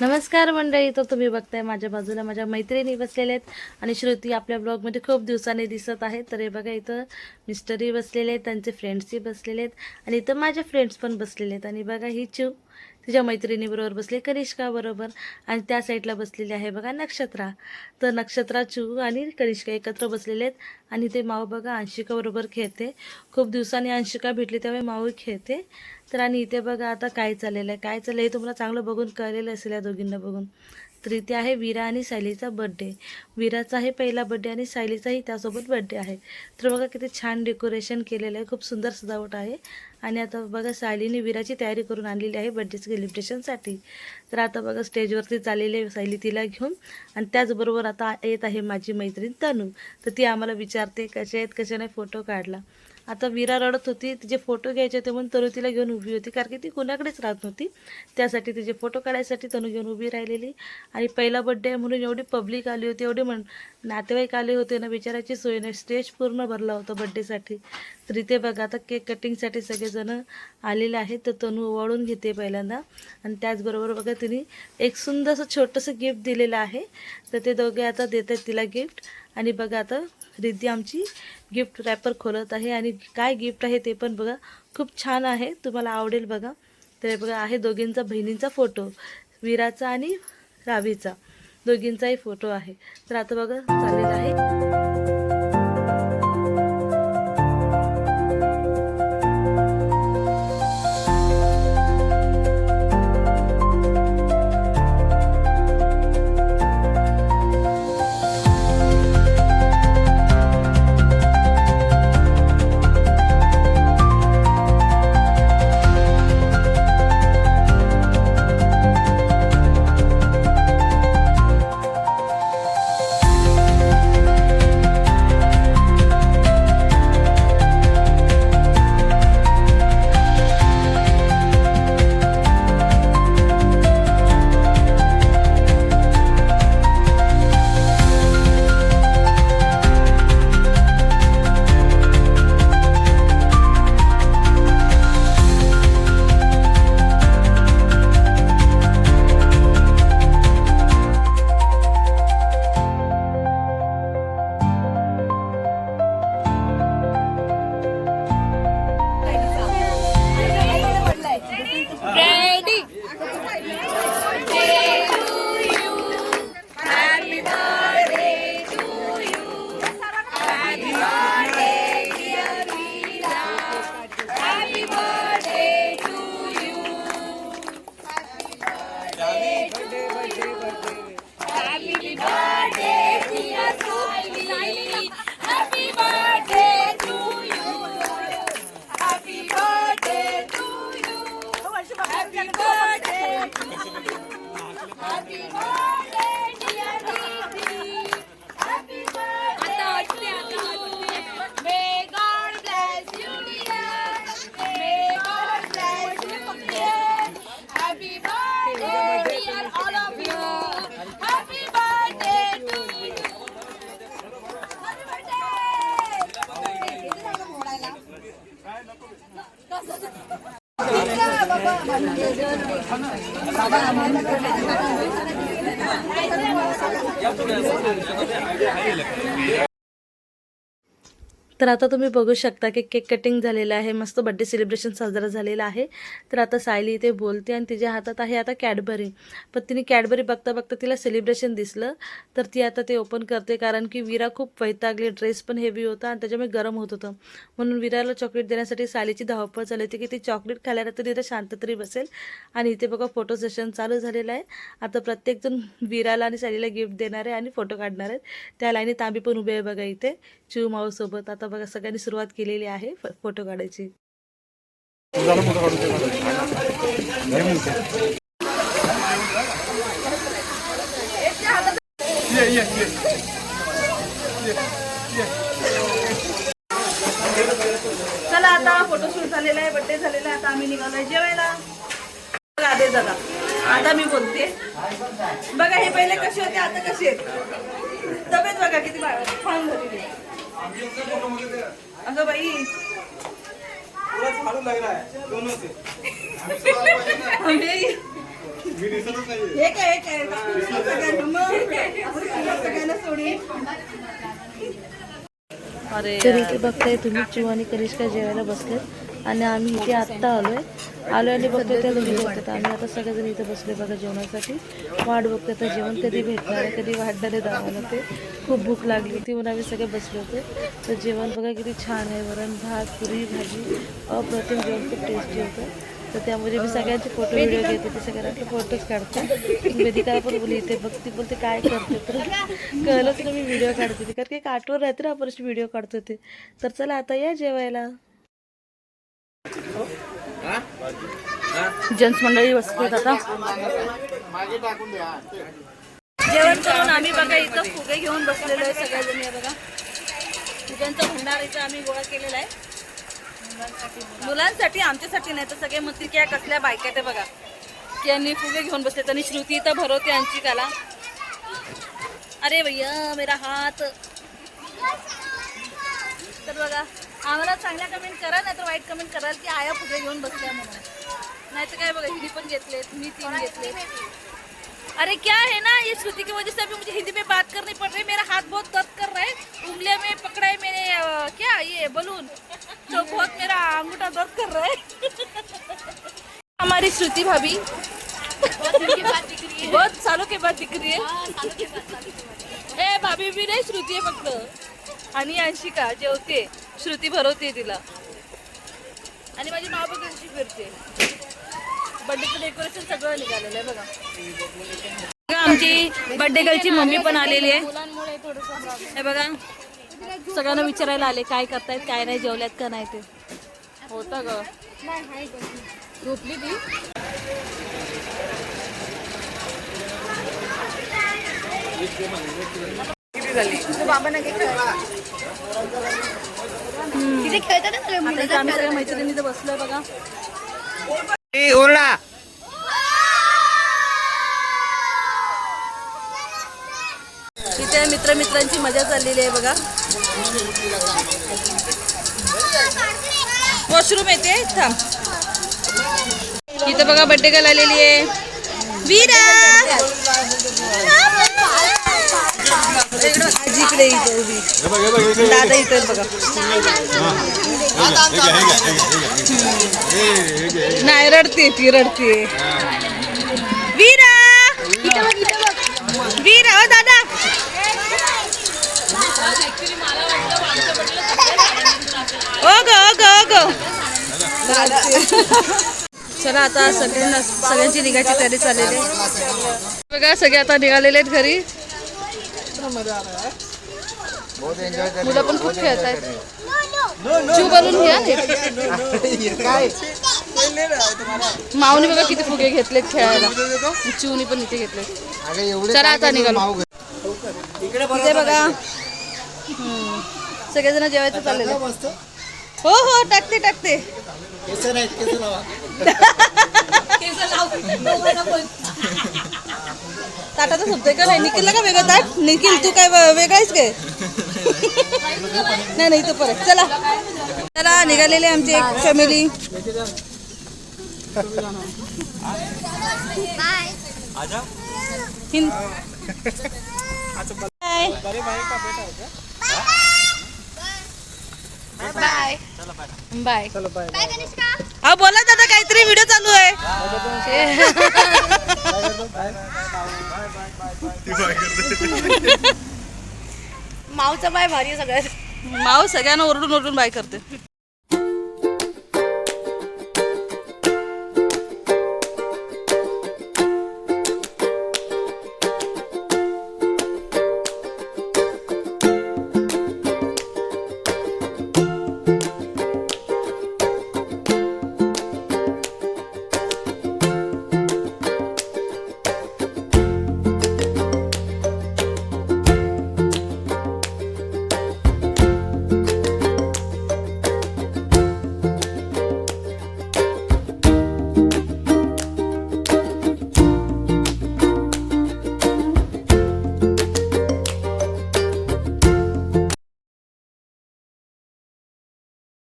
नमस्कार मंडळी तर तुम्ही बघताय माझ्या बाजूला माझ्या मैत्रिणी बसलेल्या आहेत आणि श्रुती आपल्या ब्लॉगमध्ये खूप दिवसांनी दिसत आहे. तर हे बघा इथं मिस्टरही बसलेले आहेत त्यांचे फ्रेंड्सही बसलेले आहेत आणि इथं माझे फ्रेंड्स पण बसलेले आहेत. आणि बघा ही चिव तिच्या मैत्रिणीबरोबर बसली कनिष्काबरोबर आणि त्या साईडला बसलेली आहे बघा नक्षत्रा. तर नक्षत्रा चू आणि कनिष्का एकत्र बसलेले आहेत आणि ते माऊ बघा अंशिकाबरोबर खेळते. खूप दिवसांनी अंशिका भेटली त्यामुळे माऊ खेळते. तर आणि इथे बघा आता काय चाललेलं आहे काय चाललं हे तुम्हाला चांगलं बघून कळलेलं असेल या दोघींना बघून. तर इथे आहे विरा आणि सायलीचा बड्डे विराचा आहे पहिला बड्डे आणि सायलीचाही त्यासोबत बड्डे आहे. तर बघा किती छान डेकोरेशन केलेलं आहे. खूप सुंदर सजावट आहे. आणि आता बघा सायलीने विराची तयारी करून आणलेली आहे बड्डे सेलिब्रेशनसाठी तर आता बघा स्टेजवरती चाललेली आहे सायली तिला घेऊन. आणि त्याचबरोबर आता येत आहे माझी मैत्रीण तनू. तर ती आम्हाला विचारते कशा आहेत? कशाने फोटो काढला? आता विरा रडत होती तिचे फोटो घ्यायचे होते म्हणून तनु तिला घेऊन उभी होती. कारण की ती कुणाकडेच राहत नव्हती. त्यासाठी तिचे फोटो काढायसाठी तनु घेऊन उभी राहिलेली. आणि पहिला बड्डे आहे म्हणून एवढी पब्लिक आली होती एवढे म्हण नातेवाईक आले होते ना बिचाराची सोय नाही. स्टेज पूर्ण भरला होता बड्डेसाठी तर इथे बघा आता केक कटिंगसाठी सगळेजणं आलेले आहेत. तर तनू ओवाळून घेते पहिल्यांदा. आणि त्याचबरोबर बघा तिने एक सुंदरसं छोटंसं गिफ्ट दिलेलं आहे. तर ते दोघे आता देत आहेत तिला गिफ्ट आणि बघा आता रिद्धी आमची गिफ्ट रॅपर खोलत आहे आणि काय गिफ्ट आहे ते पण बघा. खूप छान आहे. तुम्हाला आवडेल बघा. तर बघा आहे दोघींचा बहिणींचा फोटो विराचा आणि रावीचा. दोघींचाही फोटो आहे. तर आता बघा चालेल आहे. Happy birthday to you. Happy birthday to you. Happy birthday to you. Happy birthday, dear Didi. Happy birthday to you. May God bless you, dear. May God bless you, dear. Happy birthday, dear all of you. Happy birthday to you. Happy तर आता तुम्ही बघू शकता की cake cutting झालेलं आहे मस्त birthday celebration साजरा झालेला आहे. तर आता सायली इथे बोलते आणि तिच्या हातात आहे आता कॅडबरी. पण तिने कॅडबरी बघता बघता तिला सेलिब्रेशन दिसलं. तर ती आता ते ओपन करते कारण की विरा खूप वैतागली ड्रेस पण हेवी होता आणि त्याच्यामुळे गरम होत होतं. म्हणून विराला चॉकलेट देण्यासाठी सायलीची धावपळ चालली होती की ती चॉकलेट खायला तरी इथं शांत तरी बसेल. आणि इथे बघा फोटो सेशन चालू झालेलं आहे. आता प्रत्येकजण विराला आणि सायलीला गिफ्ट देणार आहे आणि फोटो काढणार आहेत. त्या लाईनी तांबी पण उभे आहे बघा इथे. चिव माऊसोबत. आता बघा सगळ्यांनी सुरुवात केलेली आहे फोटो काढायची. चला आता फोटोशूट झालेला आहे बड्डे झालेला आहे आता आम्ही निघालोय जेवायला. राधे दादा. आता मी बोलते. बघा हे पहिले कसे होते आता कसे आहेत? तब्येत बघा किती बा- झालेली अगं बाई. है हे काय हे काय? सगळ्यांना मग सगळ्यांना तर इथे बघताय तुम्ही चिव आणि कनिष्का जेवायला बसलेत आणि आम्ही इथे आत्ता आलोय. आलोय आणि बघतोय त्या दोघी बघतात आम्ही आता सगळेजण इथे बसले बघा जेवणासाठी. वाट बघतोय आता जेवण कधी भेटणार आहे कधी वाढणार आहे दावाला ते. खूप भूक लागली. होती म्हणून आम्ही सगळे बसले होते. तर जेवण बघा किती छान आहे. वरण भात पुरी भाजी अप्रतिम जेवण खूप टेस्टी होतं. तर त्यामध्ये मी सगळ्यांचे फोटो व्हिडिओ घेते ते सगळ्यांचे फोटोज काढते. वेदिका पण बोलली इथे बघ ती बोलते काय करते? तर कळलंच ना मी व्हिडिओ काढते ते कारण की एक आठवण राहते ना आपण व्हिडिओ काढतो ते. तर चला आता या जेवायला. जेंट्स मंडळी बसतात आता. जेवण करून आम्ही बघा इथं फुगे घेऊन बसलेलो आहे सगळ्याजणी आहे बघा. फुग्यांचा भंडार इथं आम्ही गोळा केलेला आहे. मुलांसाठी आमच्यासाठी नाही तर सगळे म्हणतील की या कसल्या बायका ते बघा. की यांनी फुगे घेऊन बसले आणि श्रुती इथं भरवते यांची काला अरे भैया मेरा हात. तर बघा आम्हाला चांगल्या कमेंट करा नाही तर वाईट कमेंट कराल की आया फुगे घेऊन बसल्या म्हणून. नाही तर काय बघा हिंदी पण घेतलेत मी तीन घेतले अरे क्या है ना ये श्रुति की वजह से अभी मुझे हिंदी में बात करनी पड़ रही है। मेरा हाथ बहुत दर्द कर रहा है। उंगलियों में पकड़ा है मैंने अ, क्या ये बलून? तो बहुत मेरा अंगूठा दर्द कर रहा है। हमारी श्रुति भाभी। बहुत सालों के बाद दिख रही है। ए भाभी भी नाही श्रुती आहे फक्त। आणि अंशिका जेवते श्रुती भरवते तिला. आणि माझी माव बघ कशी फिरते. बर्थडेचं डेकोरेशन सगळं निघालेलं आहे बघा. बघा, आमची बर्थडे गर्लची मम्मी पण आलेली आहे. हे बघा सगळ्यांना विचारायला आले काय करतायत काय नाही जेवल्यात का नाही ते? होतं ग. झोपली ती. आता इथं आम्ही सगळ्या मैत्रिणी इथं बसलोय बघा. ओरडा. इथे मित्र मित्रांची मजा चाललेली आहे बघा. वॉशरूम येते थांब. इथे बघा बड्डे गर्ल आलेली आहे. वीरा! इथं उभी. दादा इथे बघा. नाही रडते ती रडते. वीरा! वीरा ओ दादा! ओ ग ओ ग ओ ग चला आता सगळ्यांना सगळ्यांची निघायची तयारी चाललेली बघा सगळे आता निघालेले आहेत घरी. मुलं पण खूप खेळत आहेत जीव बनवून घ्या काय माऊनी बघा किती फुगे घेतलेत खेळायला. चिवनी पण इथे घेतले अगं एवढे चला आता निघालो. इथे बघा. सगळेजण जेवायचं चाललेलं. हो हो टाकते टाकते. ताटाचं संपतंय का नाही? निखिलला का वेगळं ताट? निखिल तू काय वेगळाच काय? नाही नाही इथं परत. चला. चला निघालेले आमची एक फॅमिली बाय. बाय. बाय. हा बोला दादा काहीतरी व्हिडिओ चालू आहे. माऊचा बाय भारी आहे सगळ्यात. माव सगळ्यांना ओरडून ओरडून बाय करते.